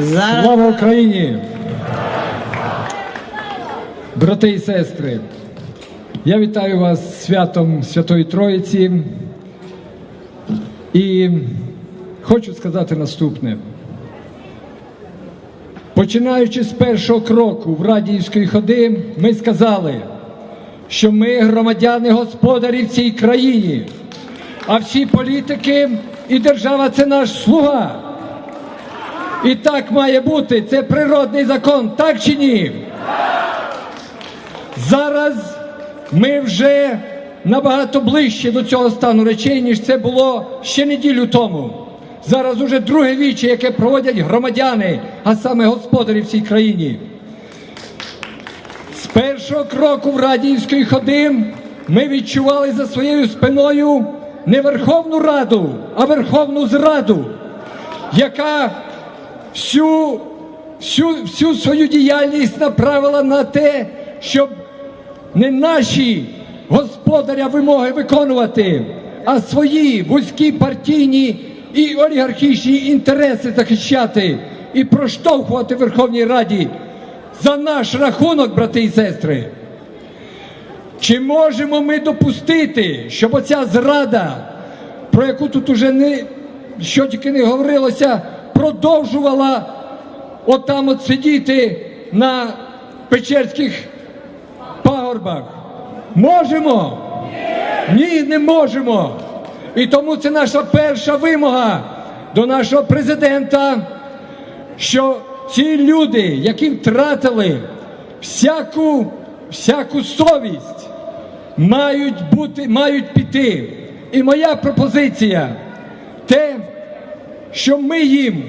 Зараз Слава Україні! Брати і сестри, я вітаю вас святом Святої Троїці і хочу сказати наступне. Починаючи з першого кроку в Радіївської ходи, ми сказали, що ми громадяни господарі в цій країні, а всі політики і держава це наш слуга. І так має бути. Це природний закон, так чи ні? Зараз ми вже набагато ближче до цього стану речей, ніж це було ще неділю тому. Зараз уже друге віче, яке проводять громадяни, а саме господарі в цій країні. З першого кроку в Радіївської ходи ми відчували за своєю спиною не Верховну Раду, а Верховну Зраду, яка всю, всю, всю свою діяльність направила на те, щоб не наші господаря вимоги виконувати, а свої вузькі партійні і олігархічні інтереси захищати і проштовхувати Верховній Раді за наш рахунок, брати і сестри. Чи можемо ми допустити, щоб оця зрада, про яку тут уже не що тільки не говорилося, продовжувала отам от сидіти на Печерських пагорбах? Можемо? Ні, не можемо. І тому це наша перша вимога до нашого президента, що ці люди, які втратили всяку, всяку совість, мають бути, мають піти. І моя пропозиція те, що ми їм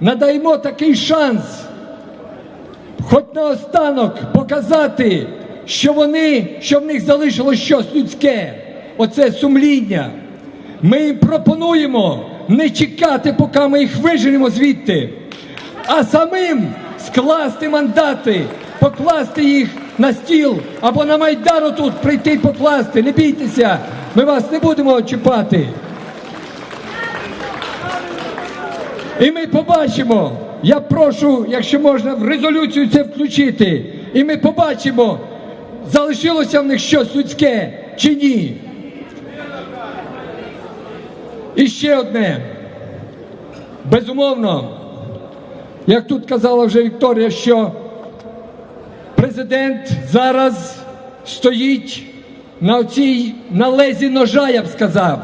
надаємо такий шанс, хоч наостанок показати, що вони, що в них залишилось щось людське, оце сумління. Ми їм пропонуємо не чекати, поки ми їх виженемо звідти, а самим скласти мандати, покласти їх на стіл або на майдану тут прийти покласти. Не бійтеся, ми вас не будемо чіпати. І ми побачимо. Я прошу, якщо можна, в резолюцію це включити. І ми побачимо, залишилося в них щось людське чи ні. І ще одне. Безумовно, як тут казала вже Вікторія, що президент зараз стоїть на цій на лезі ножа, я б сказав.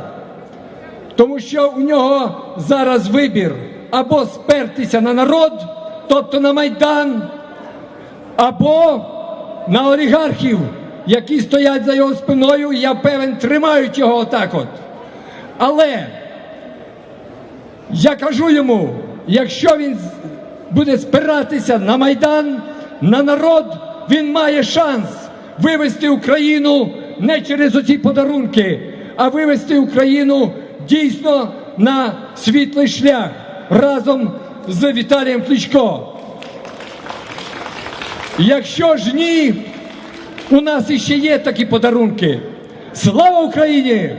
Тому що у нього зараз вибір або спертися на народ, тобто на Майдан, або на олігархів, які стоять за його спиною, і я певен, тримають його отак от. Але я кажу йому, якщо він буде спиратися на Майдан, на народ, він має шанс вивести Україну не через оці подарунки, а вивести Україну дійсно на світлий шлях разом з Віталієм Кличко. Якщо ж ні, у нас іще є такі подарунки. Слава Україні!